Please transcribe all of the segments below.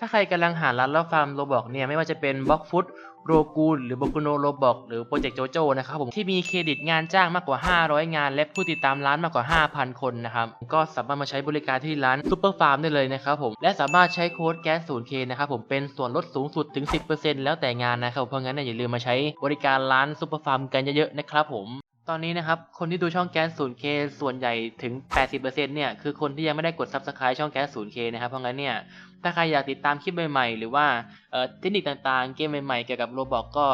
ถ้าใครกำลังหาร้านรับฟาร์มโรบอกเนี่ยไม่ว่าจะเป็นบล็อกฟุตโรกูลหรือโบกุโนโรบอกหรือโปรเจกต์โจโจนะครับผมที่มีเครดิตงานจ้างมากกว่า 500 งาน และผู้ติดตามร้านมากกว่า 5,000 คนนะครับก็สามารถมาใช้บริการที่ร้านซูเปอร์ฟาร์มได้เลยนะครับผมและสามารถใช้โค้ดแก๊ส 0K นะครับผมเป็นส่วนลดสูงสุดถึง 10%แล้วแต่งานนะครับเพราะงั้นอย่าลืมมาใช้บริการร้านซูเปอร์ฟาร์มกันเยอะๆนะครับผมตอนนี้นะครับคนที่ดูช่องแก๊ส 0K ส่วนใหญ่ถึง 80%เนี่ยคือคนที่ยังไม่ได้กด Subscribe ช่องแก๊ส 0K นะครับเพราะงั้นเนี่ย ถ้าใครอยากติดตามคลิปใหม่ๆ หรือว่าเทคนิคต่างๆ เกมใหม่ๆ เกี่ยวกับโรบอกก็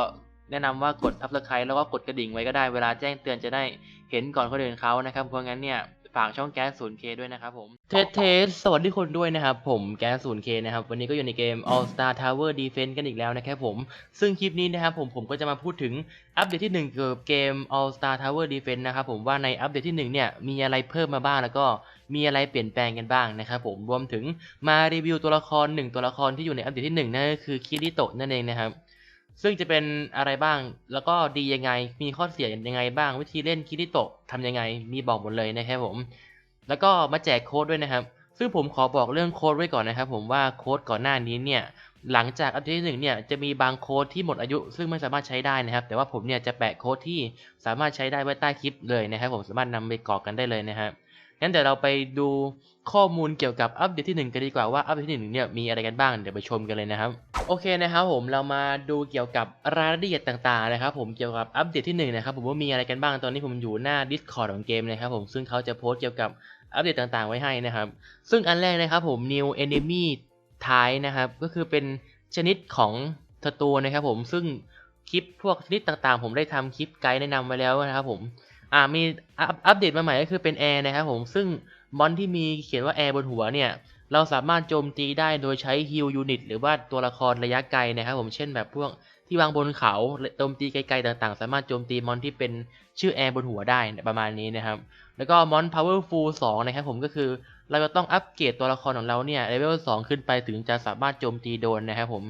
แนะนำว่ากด Subscribe แล้วก็กดกระดิ่งไว้ก็ได้เวลาแจ้งเตือนจะได้เห็นก่อนคนอื่นเขานะครับเพราะงั้นเนี่ย ฝากช่องแก๊ส 0K ด้วยนะครับผม เทสเทสสวัสดีคนด้วยนะครับผมแก๊ส 0K นะครับ วันนี้ก็อยู่ในเกม All Star Tower Defense กันอีกแล้วนะครับผม ซึ่งคลิปนี้นะครับผมผมก็จะมาพูดถึงอัปเดตที่ 1 เกี่ยวกับเกม All Star Tower Defense นะครับผมว่าในอัปเดตที่ 1 เนี่ย มีอะไรเพิ่มมาบ้างแล้วก็มีอะไรเปลี่ยนแปลงกันบ้างนะครับผมรวมถึงมารีวิวตัวละคร 1 ตัวละครที่อยู่ในอัปเดตที่1นั่นก็คือคิริโตะนั่นเองนะครับ ซึ่งจะเป็นอะไรบ้าง แล้วก็ดียังไง มีข้อเสียยังไงบ้าง วิธีเล่นคิริโตะทำยังไง มีบอกหมดเลยนะครับผม แล้วก็มาแจกโค้ดด้วยนะครับ ซึ่งผมขอบอกเรื่องโค้ดไว้ก่อนนะครับผมว่าโค้ดก่อนหน้านี้เนี่ย หลังจากอัปเดตที่หนึ่งเนี่ย จะมีบางโค้ดที่หมดอายุ ซึ่งไม่สามารถใช้ได้นะครับ แต่ว่าผมเนี่ยจะแปะโค้ดที่สามารถใช้ได้ไว้ใต้คลิปเลยนะครับผม สามารถนำไปกรอกกันได้เลยนะครับ งั้นเดี๋ยวเราไปดูข้อมูลเกี่ยวกับอัปเดตที่หนึ่งกันดีกว่าว่าอัปเดตที่หนึ่งเนี่ยมีอะไรกันบ้างเดี๋ยวไปชมกันเลยนะครับโอเคนะครับผมเรามาดูเกี่ยวกับรายละเอียดต่างๆนะครับผมเกี่ยวกับอัปเดตที่หนึ่งนะครับผมว่ามีอะไรกันบ้างตอนนี้ผมอยู่หน้า Discord ของเกมนะครับผมซึ่งเขาจะโพสต์เกี่ยวกับอัปเดตต่างๆไว้ให้นะครับ ซึ่งอันแรกนะครับผม New Enemy ท้ายนะครับก็คือเป็นชนิดของศัตรูนะครับผมซึ่งคลิปพวกชนิดต่างๆ ผมได้ทำคลิปไกด์แนะนำไว้แล้วนะครับผม อ่ามีอัปเดตมาใหม่ก็คือเป็นแอร์นะครับผมซึ่งมอนที่มีเขียนว่าแอร์บนหัวเนี่ยเราสามารถโจมตีได้โดยใช้ฮิลยูนิตหรือว่าตัวละครระยะไกลนะครับผมเช่นแบบพวกที่วางบนเขาโจมตีไกลๆต่างๆ สามารถโจมตีมอนที่เป็นชื่อแอร์บนหัวได้ประมาณนี้นะครับ แล้วก็มอน powerful 2 นะครับผมก็คือเราจะต้องอัปเกรดตัวละครของเราเนี่ยเลเวล2ขึ้นไปถึงจะสามารถโจมตีโดนนะครับผม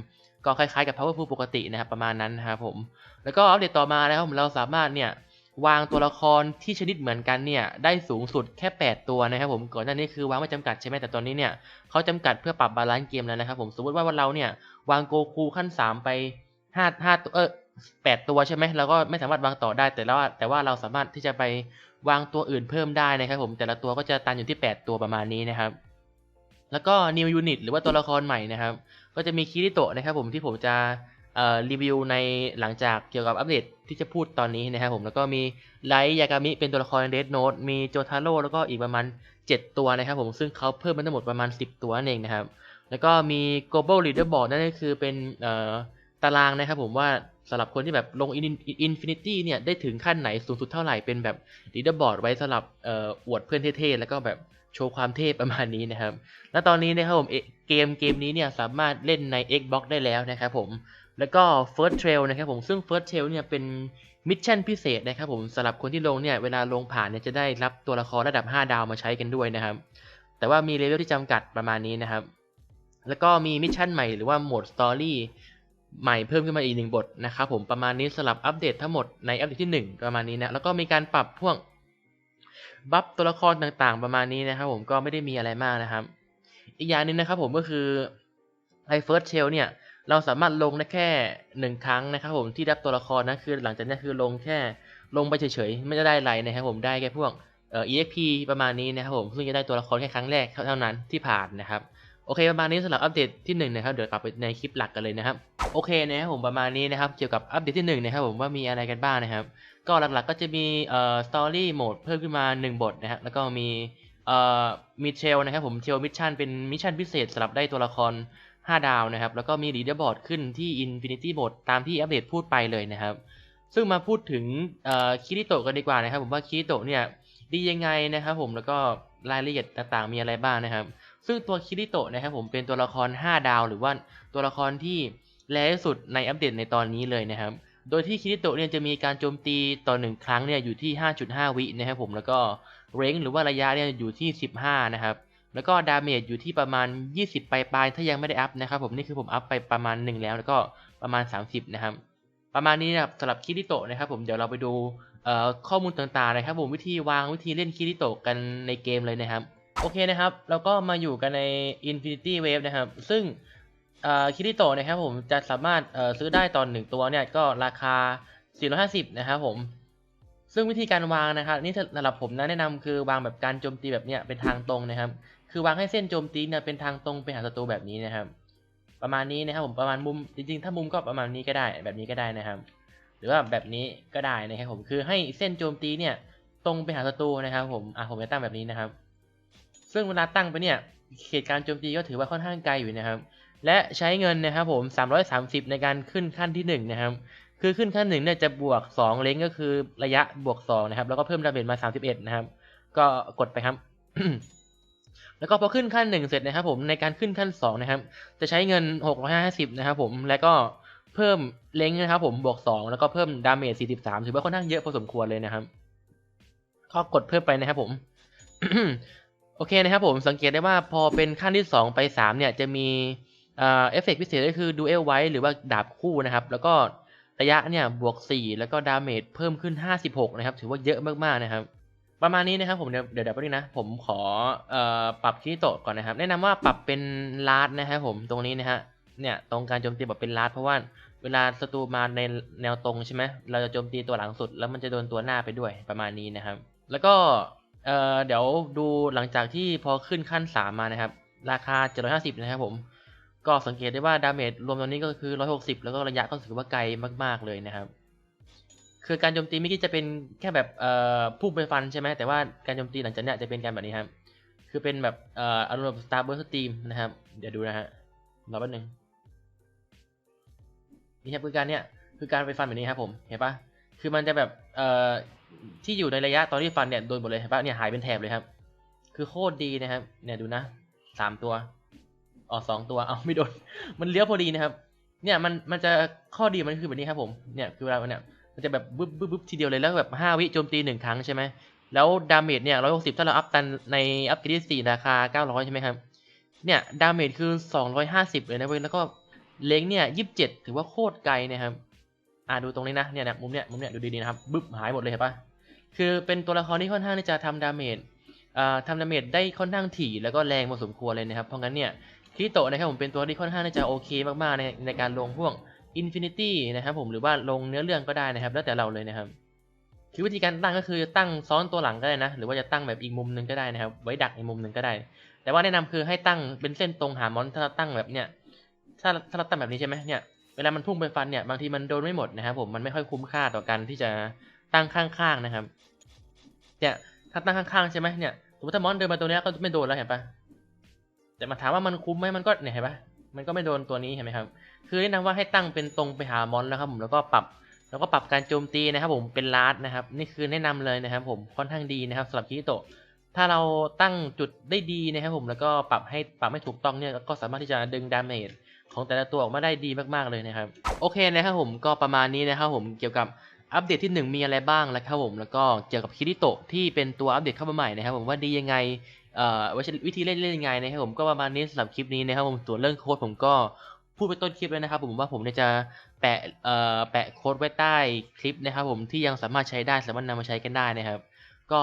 ก็คล้ายๆกับ powerful ปกตินะครับประมาณนั้นนะครับผมแล้วก็อัปเดตต่อมานะครับผมเราสามารถเนี่ย วางตัวละครที่ชนิดเหมือนกันเนี่ยได้สูงสุดแค่ 8 ตัวนะครับผมก่อนหน้านี้คือวางไม่จำกัดใช่ไหมแต่ตอนนี้เนี่ยเขาจำกัดเพื่อปรับบาลานซ์เกมแล้วนะครับผมสมมติว่าวันเราเนี่ยวางโกคูขั้น 3 ไป5 5ตัวเออ8ตัวใช่ไหมเราก็ไม่สามารถวางต่อได้แต่ว่าแต่ว่าเราสามารถที่จะไปวางตัวอื่นเพิ่มได้นะครับผมแต่ละตัวก็จะตันอยู่ที่ 8 ตัวประมาณนี้นะครับ แล้วก็ new unit หรือว่าตัวละครใหม่นะครับ ก็จะมีคิริโตะนะครับผมที่ผมจะ รีวิวในหลังจากเกี่ยวกับอัปเดตที่จะพูดตอนนี้นะครับผมแล้วก็มีไลท์ยากามิเป็นตัวละครเดดโน e มีโจทาโร่แล้วก็อีกประมาณ 7 ตัวนะครับผมซึ่งเขาเพิ่มมาทั้งหมดประมาณ 10 ตัวนั่นเองนะครับแล้วก็มี global leaderboard นั่นก็คือเป็นตารางนะครับผมว่าสำหรับคนที่แบบลง Infinity เนี่ยได้ถึงขั้นไหนสูงสุดเท่าไหร่เป็นแบบ leaderboard ไว้สำหรับอออวดเพื่อนเท่ๆ แล้วก็แบบโชว์ความเทพประมาณนี้นะครับ และตอนนี้นะครับผมเกมเกมนี้เนี่ยสามารถเล่นใน Xbox ได้แล้วนะครับผม แล้วก็ First Trail นะครับผมซึ่ง First Trail เนี่ยเป็นมิชชั่นพิเศษนะครับผมสำหรับคนที่ลงเนี่ยเวลาลงผ่านเนี่ยจะได้รับตัวละครระดับ 5 ดาวมาใช้กันด้วยนะครับ แต่ว่ามีเลเวลที่จำกัดประมาณนี้นะครับ แล้วก็มีมิชชั่นใหม่หรือว่าโหมดสตอรี่ใหม่เพิ่มขึ้นมาอีกหนึ่งบทนะครับผมประมาณนี้สำหรับอัปเดตทั้งหมดในอัปเดตที่ 1 ประมาณนี้นะแล้วก็มีการปรับพวกบัฟตัวละครต่างๆ ประมาณนี้นะครับ ผมก็ไม่ได้มีอะไรมากนะครับ อีกอย่างหนึ่งนะครับผมก็คือไอเฟิร์สเชลเนี่ย เราสามารถลงได้แค่หนึ่งครั้งนะครับผมที่รับตัวละครนะคือหลังจากนี้คือลงแค่ลงไปเฉยๆไม่ได้อะไรนะครับผมได้แค่พวกเอ่อ exp ประมาณนี้นะครับผมซึ่งจะได้ตัวละครแค่ครั้งแรกเท่านั้นที่ผ่านนะครับโอเคประมาณนี้สำหรับอัปเดตที่1นงนะครับเดี๋ยวกลับไปในคลิปหลักกันเลยนะครับโอเคนะครับผมประมาณนี้นะครับเกี่ยวกับอัปเดตที่1นงนะครับผมว่ามีอะไรกันบ้างนะครับก็หลักๆก็จะมีเอ่อสตอรี่โหมดเพิ่มขึ้นมา 1 บทนะครับแล้วก็มีเอ่อมีเชลนะครับผมเชลมิชชั่นเป็นมิชชั่นพิเศษสำหรับได้ตัวละคร 5 ดาวนะครับ แล้วก็มีลีดเดอร์บอร์ดขึ้นที่ Infinity Mode ตามที่อัปเดตพูดไปเลยนะครับ ซึ่งมาพูดถึงคิริโตะกันดีกว่านะครับ ผมว่าคิริโตะเนี่ยดียังไงนะครับผมแล้วก็รายละเอียดต่างๆมีอะไรบ้างนะครับ ซึ่งตัวคิริโตะนะครับผมเป็นตัวละคร 5 ดาว หรือว่าตัวละครที่แรงที่สุดในอัปเดตในตอนนี้เลยนะครับ โดยที่คิริโตะเนี่ยจะมีการโจมตีต่อหนึ่งครั้งเนี่ยอยู่ที่ 5.5 วินะครับผมแล้วก็เร่งหรือว่าระยะเนี่ยอยู่ที่ 15 นะครับ แล้วก็ดาเมจอยู่ที่ประมาณ 20 ปลายๆ ถ้ายังไม่ได้อัพนะครับผมนี่คือผมอัพไปประมาณหนึ่งแล้วแล้วก็ประมาณ 30 นะครับ ประมาณนี้นะครับสำหรับคิริโตะนะครับผมเดี๋ยวเราไปดูข้อมูลต่างๆนะครับผมวิธีวางวิธีเล่นคิริโตะกันในเกมเลยนะครับ โอเคนะครับ เราก็มาอยู่กันใน Infinity Wave นะครับ ซึ่งคิริโตะนะครับผมจะสามารถซื้อได้ตอนหนึ่งตัวเนี่ยก็ราคา 450 นะครับผมซึ่งวิธีการวางนะครับนี่สำหรับผมนะแนะนำคือวางแบบการโจมตีแบบเนี้ยเป็นทางตรงนะครับ คือวางให้เส้นโจมตีเนี่ยเป็นทางตรงไปหาศัตรูแบบนี้นะครับ ประมาณนี้นะครับผมประมาณมุมจริงๆ ถ้ามุมก็ประมาณนี้ก็ได้แบบนี้ก็ได้นะครับ หรือว่าแบบนี้ก็ได้นะครับผมคือให้เส้นโจมตีเนี่ยตรงไปหาศัตรูนะครับผมอะผมจะตั้งแบบนี้นะครับ ซึ่งเวลาตั้งไปเนี่ยเขตการโจมตีก็ถือว่าค่อนข้างไกลอยู่นะครับ และใช้เงินนะครับผม 330 ในการขึ้นขั้นที่ 1 นะครับ คือขึ้นขั้นหนึ่งเนี่ยจะบวก 2 เล้งก็คือระยะบวก2นะครับ แล้วก็เพิ่มดาเมจมา 31 นะครับ ก็กดไปครับ แล้วก็พอขึ้นขั้นหนึ่งเสร็จนะครับผมในการขึ้นขั้นสองนะครับ จะใช้เงิน 650 นะครับผมแล้วก็เพิ่มเล้งนะครับผมบวก 2 แล้วก็เพิ่มดาเมจ 43 ถือว่าค่อนข้างเยอะพอสมควรเลยนะครับก็กดเพิ่มไปนะครับผมโอเคนะครับผมสังเกตได้ว่าพอเป็นขั้นที่ 2 ไป 3 เนี่ยจะมีเอ่อเอฟเฟกต์พิเศษก็คือดูเอลไว้หรือว่าดาบคู่นะครับ แล้วก็ระยะเนี่ยบวก 4 แล้วก็ดาเมจเพิ่มขึ้น 56 นะครับ ถือว่าเยอะมากๆนะครับ ประมาณนี้นะครับผมเดี๋ยวเดี๋ยวแป๊บนึงนะผมขอเอ่อปรับที่โตะก่อนนะครับ แนะนำว่าปรับเป็นลาดนะครับผมตรงนี้นะฮะเนี่ยตรงการโจมตีปรับเป็นลาดเพราะว่าเวลาศัตรูมาในแนวตรงใช่ไหมเราจะโจมตีตัวหลังสุด แล้วมันจะโดนตัวหน้าไปด้วยประมาณนี้นะครับ แล้วก็เอ่อเดี๋ยวดูหลังจากที่พอขึ้นขั้น 3 มานะครับ ราคา 750 นะครับผม ก็สังเกตได้ว่าดาเมจรวมตรงนี้ก็คือ 160 แล้วก็ระยะก็ถือว่าไกลมาก ๆ เลยนะครับ คือการโจมตีเมื่อกี้จะเป็นแค่แบบเอ่อพุ่งไปฟันใช่ไหมแต่ว่าการโจมตีหลังจากเนี้ยจะเป็นการแบบนี้ครับ คือเป็นแบบเอ่ออารมณ์แบบ Star Burst Stream นะครับ เดี๋ยวดูนะฮะรอแป๊บนึงนี่ครับคือการเนี้ยคือการไปฟันแบบนี้ครับผมเห็นปะคือมันจะแบบเอ่อที่อยู่ในระยะตอนที่ฟันเนี่ยโดนหมดเลยเห็นปะเนี่ยหายเป็นแถบเลยครับ คือโคตรดีนะครับ เนี่ยดูนะสามตัวอ๋อสองตัวเอาไม่โดน มันเลี้ยวพอดีนะครับ เนี่ยมันมันจะข้อดีมันคือแบบนี้ครับผม เนี่ยคือเวลาเนี่ย มันจะแบบบึ๊บบึ๊บทีเดียวเลยแล้วแบบห้าวิโจมตีหนึ่งครั้งใช่ไหมแล้วดาเมจเนี่ยร้อยหกสิบถ้าเราอัพตันในอัพเกรดที่สี่ราคาเก้าร้อยใช่ไหมครับ เนี่ยดาเมจคือสองร้อยห้าสิบเลยนะเว้ยแล้วก็เล้งเนี่ยยี่สิบเจ็ดถือว่าโคตรไกลนะครับอ่าดูตรงนี้นะเนี่ยนะมุมเนี่ยมุมเนี่ยดูดีๆนะครับบึ๊บหายหมดเลยเห็นปะคือเป็นตัวละครที่ค่อนข้างที่จะทำดาเมจอ่าทำดาเมจได้ค่อนข้างถี่แล้วก็แรงพอสมควรเลยนะครับเพราะงั้นเนี่ยคิริโตะนะครับผมเป็นตัวที่ค่อนข้างที่จะโอเคมากๆในในการลงพ่วก Infinity นะครับผมหรือว่าลงเนื้อเรื่องก็ได้นะครับ แล้วแต่เราเลยนะครับ คือวิธีการตั้งก็คือตั้งซ้อนตัวหลังก็ได้นะ หรือว่าจะตั้งแบบอีกมุมหนึงก็ได้นะครับ ไว้ดักอีกมุมหนึงก็ได้ แต่ว่าแนะนำคือให้ตั้งเป็นเส้นตรงหามอนถ้าเราตั้งแบบเนี้ยถ้าถ้าเราตั้งแบบนี้ใช่ไหมเนี่ยเวลามันพุ่งไปฟันเนี่ยบางทีมันโดนไม่หมดนะครับผมมันไม่ค่อยคุ้มค่าต่อการที่จะตั้งข้างๆนะครับเนี่ยถ้าตั้งข้างๆใช่ไหมเนี่ยสมมติถ้ามอนเดินมาตัวเนี้ยก็ไม่โดนแล้วเห็นปะแต่มาถามว่ามันคุ้มไหมมันก็เนี่ยเห็นปะมันก็ไม่โดนตัวนี้เห็นไหมครับ คือแนะนำว่าให้ตั้งเป็นตรงไปหามอนแล้วครับผมแล้วก็ปรับแล้วก็ปรับการโจมตีนะครับผมเป็นลาดนะครับ นี่คือแนะนำเลยนะครับผมค่อนข้างดีนะครับสำหรับคิโตะถ้าเราตั้งจุดได้ดีนะครับผมแล้วก็ปรับให้ปรับให้ถูกต้องเนี่ยก็สามารถที่จะดึงดาเมจของแต่ละตัวออกมาได้ดีมากๆเลยนะครับ โอเคนะครับผมก็ประมาณนี้นะครับผมเกี่ยวกับอัปเดตที่ 1 มีอะไรบ้างแล้วครับผมแล้วก็เกี่ยวกับคิริโตะที่เป็นตัวอัปเดตเข้ามาใหม่นะครับผมว่าดียังไงเอ่อวิธีเล่นเล่นยังไงนะครับผมก็ประมาณนี้สำหรับคลิปนี้นะครับผมส่วนเรื่องโค้ดผมก็ พูดไปต้นคลิปแล้วนะครับผมว่าผมเนี่ยจะแปะเอ่อแปะโค้ดไว้ใต้คลิปนะครับผมที่ยังสามารถใช้ได้สามารถนำมาใช้กันได้นะครับ ก็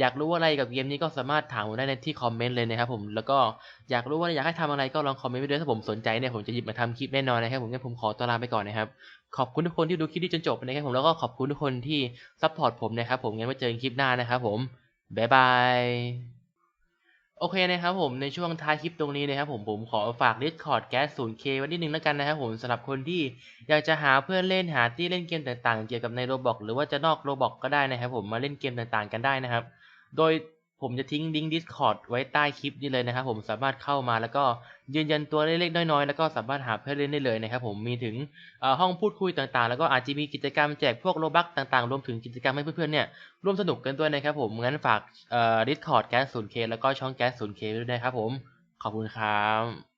อยากรู้อะไรกับเกมนี้ก็สามารถถามผมได้ในที่คอมเมนต์เลยนะครับผมแล้วก็อยากรู้ว่าอยากให้ทำอะไรก็ลองคอมเมนต์ไว้ด้วยถ้าผมสนใจเนี่ยผมจะหยิบมาทำคลิปแน่นอนนะครับผมงั้นผมขอตัวลาไปก่อนนะครับขอบคุณทุกคนที่ดูคลิปนี้จนจบนะครับผมแล้วก็ขอบคุณทุกคนที่ซัพพอร์ตผมนะครับผมงั้นไว้เจอกันคลิปหน้านะครับผมบ๊ายบาย โอเคนะครับผมในช่วงท้ายคลิปตรงนี้นะครับผมผมขอฝาก Discord แก๊ส 0K ไว้นิดนึงแล้วกันนะครับผมสำหรับคนที่อยากจะหาเพื่อนเล่นหาที่เล่นเกมต่างๆ เกี่ยวกับในโรบอกหรือว่าจะนอกโรบอกก็ได้นะครับผมมาเล่นเกมต่างๆ กันได้นะครับ โดย ผมจะทิ้งลิงก์ Discord ไว้ใต้คลิปนี้เลยนะครับผมสามารถเข้ามาแล้วก็ยืนยันตัวเล็กๆน้อยๆ แล้วก็สามารถหาเพื่อนเล่นได้เลยนะครับผมมีถึงห้องพูดคุยต่างๆ แล้วก็อาจจะมีกิจกรรมแจกพวกโลบักต่างๆ รวมถึงกิจกรรมให้เพื่อนๆเนี่ยร่วมสนุกกันด้วยนะครับผมงั้นฝากดิสคอ Discord แก๊ส 0K แล้วก็ช่องแก๊ส 0K ด้วยนะครับผมขอบคุณครับ